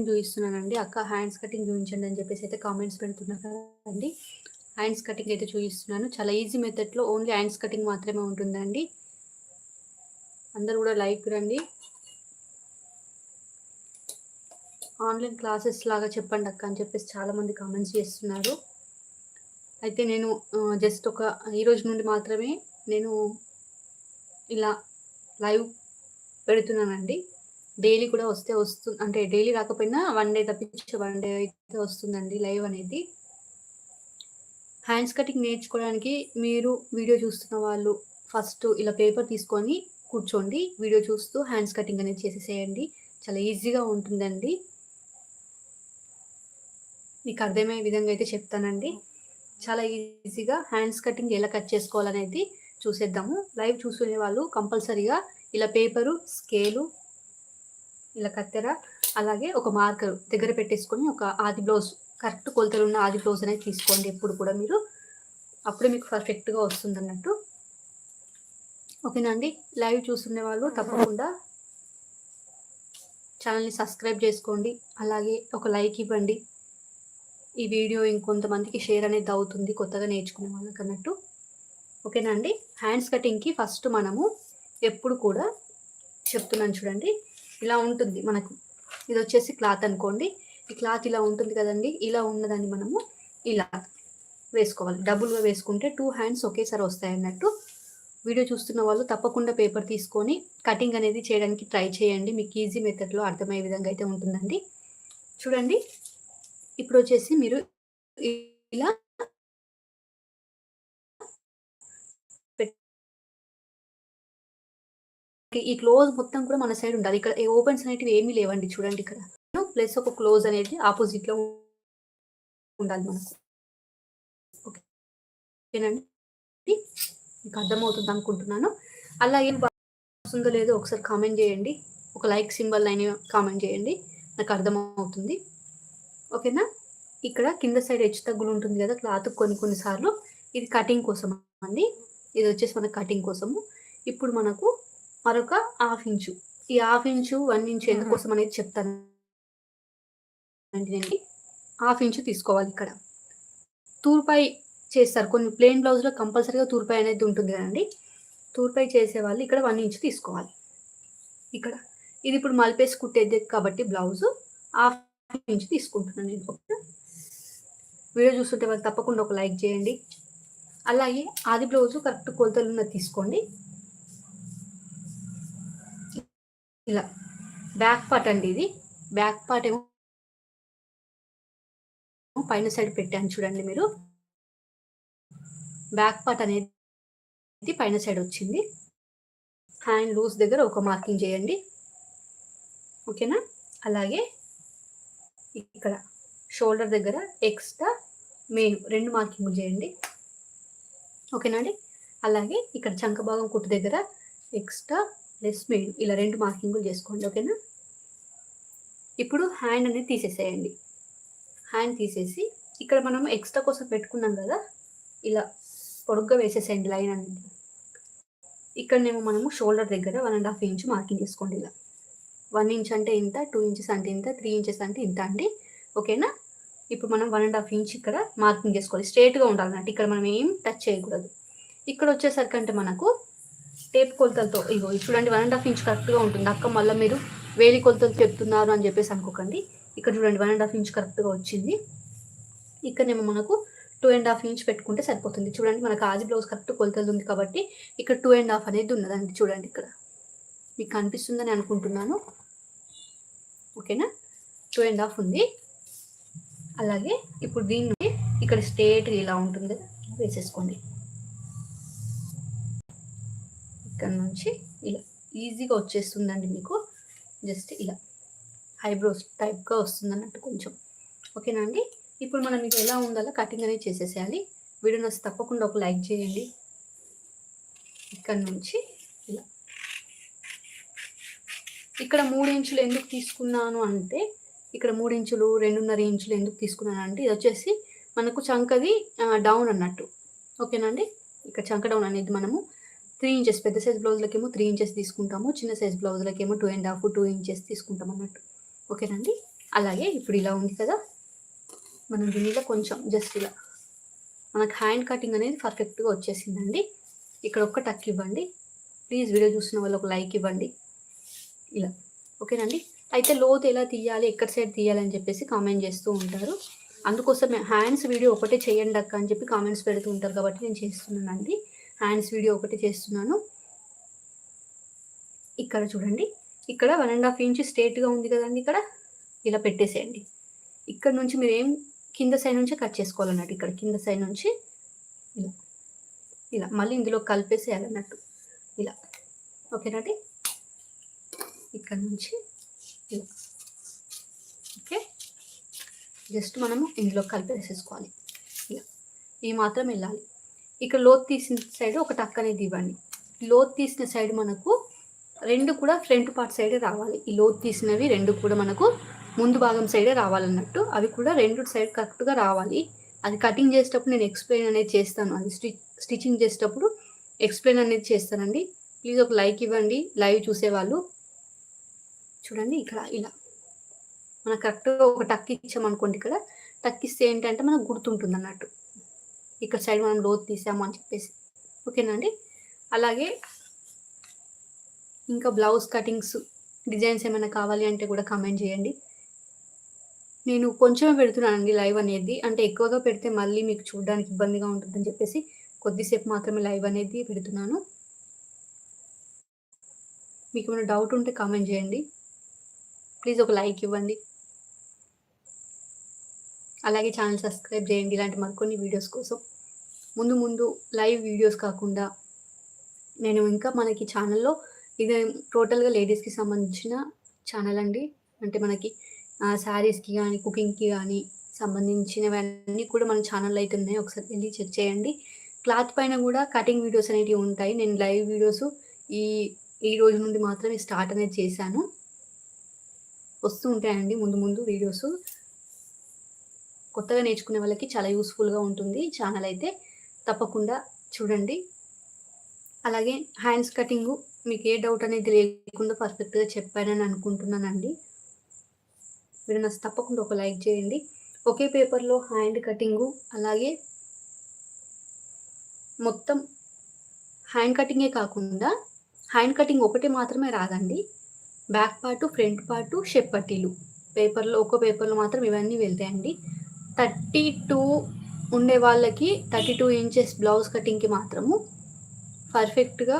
Cutting చూపిస్తున్నానండి. అక్క hands cutting చూపించండి అని చెప్పేసి అయితే కామెంట్స్ పెడుతున్నారు కదండి. హ్యాండ్స్ కటింగ్ అయితే చూపిస్తున్నాను. చాలా ఈజీ మెథడ్లో ఓన్లీ హ్యాండ్స్ కటింగ్ మాత్రమే ఉంటుందండి. అందరు కూడా లైక్ రండి. ఆన్లైన్ క్లాసెస్ లాగా చెప్పండి అక్క అని చెప్పేసి చాలామంది కామెంట్స్ చేస్తున్నారు. అయితే నేను జస్ట్ ఒక ఈ రోజు నుండి మాత్రమే నేను ఇలా లైవ్ పెడుతున్నానండి. డైలీ కూడా వస్తే వస్తుంది అంటే డైలీ రాకపోయినా వన్ డే తప్పించి వన్ డే అయితే వస్తుందండి లైవ్ అనేది. హ్యాండ్స్ కటింగ్ నేర్చుకోవడానికి మీరు వీడియో చూస్తున్న వాళ్ళు ఫస్ట్ ఇలా పేపర్ తీసుకొని కూర్చోండి వీడియో చూస్తూ హ్యాండ్స్ కటింగ్ అనేది చేసేసేయండి. చాలా ఈజీగా ఉంటుందండి. మీకు అర్థమయ్యే విధంగా అయితే చెప్తానండి. చాలా ఈజీగా హ్యాండ్స్ కటింగ్ ఎలా కట్ చేసుకోవాలనేది చూసేద్దాము. లైవ్ చూసుకునే వాళ్ళు కంపల్సరీగా ఇలా పేపరు స్కేలు ఇలా కత్తెర అలాగే ఒక మార్కర్ దగ్గర పెట్టేసుకొని ఒక ఆది బ్లౌజ్ కరెక్ట్ కొలతలు ఉన్న ఆది బ్లౌజ్ అనేది తీసుకోండి ఎప్పుడు కూడా మీరు. అప్పుడే మీకు పర్ఫెక్ట్గా వస్తుంది అన్నట్టు. ఓకేనా అండి? లైవ్ చూస్తున్న వాళ్ళు తప్పకుండా ఛానల్ని సబ్స్క్రైబ్ చేసుకోండి. అలాగే ఒక లైక్ ఇవ్వండి. ఈ వీడియో ఇంకొంతమందికి షేర్ అనేది అవుతుంది కొత్తగా నేర్చుకునే వాళ్ళకి అన్నట్టు. ఓకేనా అండి? హ్యాండ్స్ కటింగ్కి ఫస్ట్ మనము ఎప్పుడు కూడా చెప్తున్నాను చూడండి. ఇలా ఉంటుంది మనకు. ఇది వచ్చేసి క్లాత్ అనుకోండి. ఈ క్లాత్ ఇలా ఉంటుంది కదండి. ఇలా ఉన్నదాన్ని మనము ఇలా వేసుకోవాలి. డబుల్గా వేసుకుంటే టూ హ్యాండ్స్ ఒకేసారి వస్తాయి అన్నట్టు. వీడియో చూస్తున్న వాళ్ళు తప్పకుండా పేపర్ తీసుకొని కటింగ్ అనేది చేయడానికి ట్రై చేయండి. మీకు ఈజీ మెథడ్లో అర్థమయ్యే విధంగా అయితే ఉంటుందండి. చూడండి. ఇప్పుడు వచ్చేసి మీరు ఇలా ఈ క్లోజ్ మొత్తం కూడా మన సైడ్ ఉండాలి. ఇక్కడ ఓపెన్స్ అనేటివి ఏమీ లేవండి చూడండి ఇక్కడ. ప్లస్ ఒక క్లోజ్ అనేది ఆపోజిట్లో ఉండాలి మనకు. ఓకేనండి? మీకు అర్థమవుతుంది అనుకుంటున్నాను. అలాగే వస్తుందో లేదో ఒకసారి కామెంట్ చేయండి. ఒక లైక్ సింబల్ అయిన కామెంట్ చేయండి. నాకు అర్థమవుతుంది. ఓకేనా? ఇక్కడ కింద సైడ్ హెచ్చు తగ్గులు ఉంటుంది కదా క్లాత్ కొన్ని కొన్నిసార్లు ఇది కటింగ్ కోసం అండి? ఇది వచ్చేసి మన కటింగ్ కోసము. ఇప్పుడు మనకు మరొక హాఫ్ ఇంచు. ఈ హాఫ్ ఇంచు వన్ ఇంచు ఎందుకోసం అనేది చెప్తాను. నేను హాఫ్ ఇంచు తీసుకోవాలి ఇక్కడ. తూర్పై చేస్తారు. కొన్ని ప్లెయిన్ బ్లౌజ్లో కంపల్సరీగా తూర్పై అనేది ఉంటుంది కదండి. తూర్పై చేసే వాళ్ళు ఇక్కడ వన్ ఇంచు తీసుకోవాలి. ఇక్కడ. ఇది ఇప్పుడు మలిపేసి కుట్టేది కాబట్టి బ్లౌజ్ హాఫ్ ఇంచు తీసుకుంటున్నాను నేను వీడియో చూస్తుంటే వాళ్ళు తప్పకుండా ఒక లైక్ చేయండి. అలాగే ఆది బ్లౌజ్ కరెక్ట్ కొలతలు ఉన్నది తీసుకోండి. ఇలా. బ్యాక్ పార్ట్ అండి ఇది. బ్యాక్ పార్ట్ ఏమో పైన సైడ్ పెట్టాను చూడండి మీరు. బ్యాక్ పార్ట్ అనేది పైన సైడ్ వచ్చింది. హ్యాండ్ లూజ్ దగ్గర ఒక మార్కింగ్ చేయండి. ఓకేనా? అలాగే ఇక్కడ షోల్డర్ దగ్గర ఎక్స్ట్రా మెయిన్ రెండు మార్కింగ్ చేయండి. ఓకేనా అండి? అలాగే ఇక్కడ చంక భాగం కుట్టు దగ్గర ఎక్స్ట్రా లెస్ మెయిన్ ఇలా రెండు మార్కింగులు చేసుకోండి ఓకేనా? ఇప్పుడు హ్యాండ్ అనేది తీసేసేయండి. హ్యాండ్ తీసేసి ఇక్కడ మనం ఎక్స్ట్రా కోసం పెట్టుకున్నాం కదా ఇలా పొడుగ్గా వేసేసేయండి లైన్ అనేది. ఇక్కడనేమో మనము షోల్డర్ దగ్గర one and half inch marking చేసుకోండి ఇలా. వన్ ఇంచ్ అంటే ఇంత టూ ఇంచెస్ అంటే ఇంత త్రీ ఇంచెస్ అంటే ఇంత అండి. ఓకేనా? ఇప్పుడు మనం వన్ అండ్ హాఫ్ ఇంచ్ ఇక్కడ మార్కింగ్ చేసుకోవాలి. స్ట్రేట్గా ఉండాలన్నట్టు ఇక్కడ మనం ఏం టచ్ చేయకూడదు. ఇక్కడ వచ్చేసరికి అంటే మనకు టేప్ కొలతలతో ఇగో చూడండి వన్ అండ్ హాఫ్ ఇంచ్ కరెక్ట్గా ఉంటుంది. అక్క మళ్ళీ మీరు వేలి కొలతలు చెప్తున్నారు అని చెప్పేసి అనుకోకండి. ఇక్కడ చూడండి వన్ అండ్ హాఫ్ ఇంచ్ కరెక్ట్గా వచ్చింది. ఇక్కడనేమో మనకు టూ అండ్ హాఫ్ ఇంచ్ పెట్టుకుంటే సరిపోతుంది. చూడండి మనకు ఆది బ్లౌజ్ కరెక్ట్ కొలతలు ఉంది కాబట్టి ఇక్కడ టూ అండ్ హాఫ్ అనేది ఉన్నదండి. చూడండి ఇక్కడ. మీకు కనిపిస్తుందని అనుకుంటున్నాను. ఓకేనా? టూ అండ్ హాఫ్ ఉంది. అలాగే ఇప్పుడు దీన్ని ఇక్కడ స్ట్రేట్గా ఇలా ఉంటుంది వేసేసుకోండి. ఇక్కడ నుంచి ఇలా ఈజీగా వచ్చేస్తుందండి మీకు. జస్ట్ ఇలా ఐబ్రోస్ టైప్గా వస్తుంది అన్నట్టు కొంచెం. ఓకేనా అండి? ఇప్పుడు మనం మీకు ఎలా ఉండాలో కటింగ్ అనేది చేసేసేయాలి. వీడియో నచ్చి తప్పకుండా ఒక లైక్ చేయండి. ఇక్కడ నుంచి ఇలా. ఇక్కడ మూడు ఇంచులు ఎందుకు తీసుకున్నాను అంటే ఇక్కడ మూడు ఇంచులు రెండున్నర ఇంచులు ఎందుకు తీసుకున్నాను అంటే ఇది వచ్చేసి మనకు చంకది డౌన్ అన్నట్టు. ఓకేనండి ఇక్కడ చంక డౌన్ అనేది మనము త్రీ ఇంచెస్ పెద్ద సైజ్ బ్లౌజ్లకేమో త్రీ ఇంచెస్ తీసుకుంటాము చిన్న size బ్లౌజ్లకేమో two and half two inches తీసుకుంటాం అన్నట్టు. ఓకేనండి? అలాగే ఇప్పుడు ఇలా ఉంది కదా? మనం దీనిలో కొంచెం జస్ట్ ఇలా. మనకు హ్యాండ్ కటింగ్ అనేది పర్ఫెక్ట్గా వచ్చేసిందండి. ఇక్కడ ఒక్క టక్ ఇవ్వండి. ప్లీజ్ వీడియో చూసిన వాళ్ళు ఒక లైక్ ఇవ్వండి. ఇలా. ఓకేనండి? అయితే లోతు ఎలా తీయాలి ఎక్కడ సైడ్ తీయాలి అని చెప్పేసి కామెంట్ చేస్తూ ఉంటారు. అందుకోసం హ్యాండ్స్ వీడియో ఒకటే చేయండి అక్క అని చెప్పి కామెంట్స్ పెడుతూ ఉంటారు కాబట్టి నేను చేస్తున్నానండి. హ్యాండ్స్ వీడియో ఒకటి చేస్తున్నాను. ఇక్కడ చూడండి. ఇక్కడ వన్ అండ్ హాఫ్ ఇంచ్ స్ట్రేట్గా ఉంది కదండి ఇక్కడ. ఇలా పెట్టేసేయండి. ఇక్కడ నుంచి మీరు ఏం కింద సైడ్ నుంచి కట్ చేసుకోవాలన్నట్టు ఇక్కడ కింద సైడ్ నుంచి ఇలా. ఇలా. మళ్ళీ ఇందులో కలిపేసేయాలన్నట్టు. ఇలా. ఓకేనండి ఇక్కడ నుంచి ఇలా. ఓకే? జస్ట్ మనము ఇందులో కలిపేసేసుకోవాలి. ఇలా. ఈ మాత్రం వెళ్ళాలి. ఇక్కడ లోత్ తీసిన సైడ్ ఒక అక్కనేది అనేది ఇవ్వండి. లోత్ తీసిన సైడ్ మనకు రెండు కూడా ఫ్రంట్ పార్ట్ సైడే రావాలి. ఈ లోత్ తీసినవి రెండు కూడా మనకు ముందు భాగం సైడే రావాలన్నట్టు అవి కూడా రెండు సైడ్ కరెక్ట్గా రావాలి. అది కటింగ్ చేసేటప్పుడు నేను ఎక్స్ప్లెయిన్ అనేది చేస్తాను. అది స్టిచ్ స్టిచ్చింగ్ చేసేటప్పుడు ఎక్స్ప్లెయిన్ అనేది చేస్తానండి. ప్లీజ్ ఒక లైక్ ఇవ్వండి. లైవ్ చూసేవాళ్ళు చూడండి ఇక్కడ ఇలా మన కరెక్ట్గా ఒక టక్ ఇచ్చామనుకోండి ఇక్కడ. టక్ ఇస్తే ఏంటంటే మనకు గుర్తుంటుంది అన్నట్టు ఇక్కడ సైడ్ మనం లోతు తీసాము అని చెప్పేసి. ఓకేనండి అలాగే ఇంకా బ్లౌజ్ కటింగ్స్ డిజైన్స్ ఏమైనా కావాలి అంటే కూడా కామెంట్ చేయండి. నేను కొంచెమే పెడుతున్నానండి లైవ్ అనేది. అంటే ఎక్కువగా పెడితే మళ్ళీ మీకు చూడడానికి ఇబ్బందిగా ఉంటుందని చెప్పేసి కొద్దిసేపు మాత్రమే లైవ్ అనేది పెడుతున్నాను. మీకు ఏమైనా డౌట్ ఉంటే కామెంట్ చేయండి. ప్లీజ్ ఒక లైక్ ఇవ్వండి. అలాగే ఛానల్ సబ్స్క్రైబ్ చేయండి ఇలాంటి మరికొన్ని వీడియోస్ కోసం. ముందు ముందు లైవ్ వీడియోస్ కాకుండా నేను ఇంకా మనకి ఛానల్లో ఇది టోటల్గా లేడీస్కి సంబంధించిన ఛానల్ అండి. అంటే మనకి శారీస్కి కానీ కుకింగ్కి కానీ సంబంధించినవన్నీ కూడా మన ఛానల్లో అయితే ఉన్నాయి. ఒకసారి వెళ్ళి చెక్ చేయండి. క్లాత్ పైన కూడా కటింగ్ వీడియోస్ అనేవి ఉంటాయి. నేను లైవ్ వీడియోస్ ఈ ఈ రోజు నుండి మాత్రమే స్టార్ట్ అనేది చేశాను. వస్తూ ఉంటాయండి ముందు ముందు వీడియోస్. కొత్తగా నేర్చుకునే వాళ్ళకి చాలా యూస్ఫుల్గా ఉంటుంది. ఛానల్ అయితే తప్పకుండా చూడండి. అలాగే హ్యాండ్స్ కటింగ్ మీకు ఏ డౌట్ అనేది లేకుండా పర్ఫెక్ట్గా చెప్పానని అనుకుంటున్నానండి. మీరు నాకు తప్పకుండా ఒక లైక్ చేయండి. ఒకే పేపర్లో హ్యాండ్ కటింగు అలాగే మొత్తం హ్యాండ్ కటింగే కాకుండా హ్యాండ్ కటింగ్ ఒకటి మాత్రమే రాదండి. Back part front part shape పట్టీలు. పేపర్లో ఒక్కో పేపర్లో మాత్రం ఇవన్నీ వెళ్తాయండి. థర్టీ టూ ఉండే వాళ్ళకి థర్టీ టూ ఇంచెస్ బ్లౌజ్ కటింగ్కి మాత్రము పర్ఫెక్ట్గా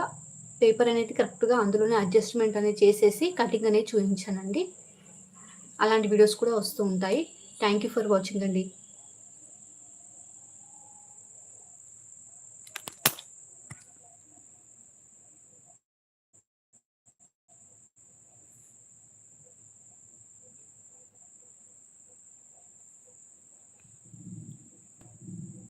పేపర్ అనేది కరెక్ట్గా అందులోనే అడ్జస్ట్మెంట్ అనేది చేసేసి కటింగ్ అనేది చూపించానండి. అలాంటి వీడియోస్ కూడా వస్తూ ఉంటాయి. థ్యాంక్ యూ ఫర్ వాచింగ్ అండి.